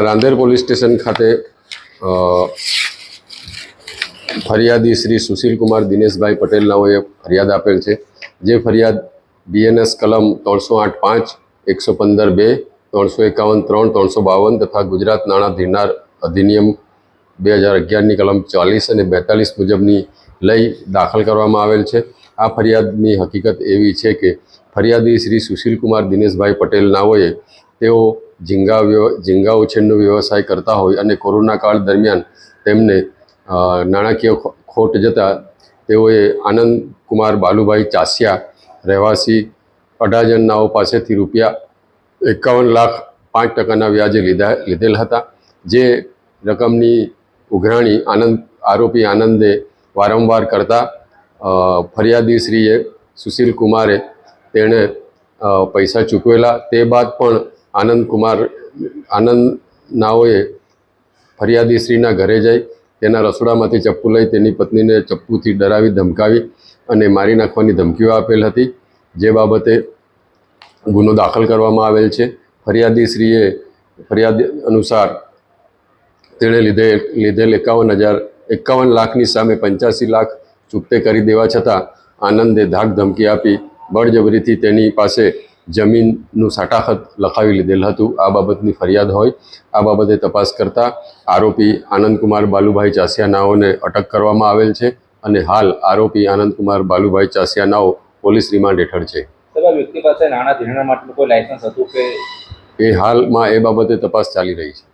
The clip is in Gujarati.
રાંદેર પોલીસ સ્ટેશન ખાતે ફરિયાદી શ્રી સુશીલકુમાર દિનેશભાઈ પટેલ નાઓએ ફરિયાદ આપેલ છે. જે ફરિયાદ બીએનએસ કલમ ત્રણસો આઠ પાંચ, એકસો પંદર બે, ત્રણસો એકાવન ત્રણ, ત્રણસો બાવન તથા ગુજરાત નાણાં ધીરનાર અધિનિયમ બે હજાર અગિયારની કલમ ચાલીસ અને બેતાલીસ મુજબની લઈ દાખલ કરવામાં આવેલ છે. આ ફરિયાદની હકીકત એવી છે કે ફરિયાદી શ્રી સુશીલકુમાર દિનેશભાઈ પટેલ નાઓએ તેઓ ઝીંગા ઝીંગા ઉછેરનો વ્યવસાય કરતા હોય અને કોરોના કાળ દરમિયાન તેમને નાણાકીય ખોટ જતાં તેઓએ આનંદ કુમાર બાલુભાઈ ચાસિયા રહેવાસી અઢાજનનાઓ પાસેથી રૂપિયા એકાવન લાખ પાંચ ટકાના વ્યાજે લીધા, લીધેલ હતા. જે રકમની ઉઘરાણી આનંદ, આરોપી આનંદે વારંવાર કરતા ફરિયાદી ફરિયાદીશ્રીએ સુશીલ કુમારે તેણે પૈસા ચૂકવેલા. તે બાદ પણ આનંદ કુમાર, આનંદ નાઓએ ફરિયાદીશ્રીના ઘરે જઈ તેના રસોડામાંથી ચપ્પુ લઈ તેની પત્નીને ચપ્પુથી ડરાવી, ધમકાવી અને મારી નાખવાની ધમકીઓ આપેલ હતી. જે બાબતે ગુનો દાખલ કરવામાં આવેલ છે. ફરિયાદીશ્રીએ ફરિયાદ અનુસાર તેણે લીધે, લીધેલ એકાવન હજાર, એકાવન લાખની સામે પંચ્યાસી લાખ ચૂકતે કરી દેવા છતાં આનંદે ધાક ધમકી આપી. બળજબરીથી તેની પાસે જમીનનું સાટાખત લખાવી લીધેલ હતું. આ બાબતની ફરિયાદ હોય. આ બાબતે તપાસ કરતા આરોપી આનંદકુમાર બાલુભાઈ ચાસિયાનાઓને અટક કરવામાં આવેલ છે અને હાલ આરોપી આનંદકુમાર બાલુભાઈ ચાસિયાનાઓ પોલીસ રિમાન્ડ હેઠળ છે. વ્યક્તિ પાસે નાણાં ધીરણા માટેનું કોઈ લાયસન્સ હતું કે એ હાલમાં એ બાબતે તપાસ ચાલી રહી છે.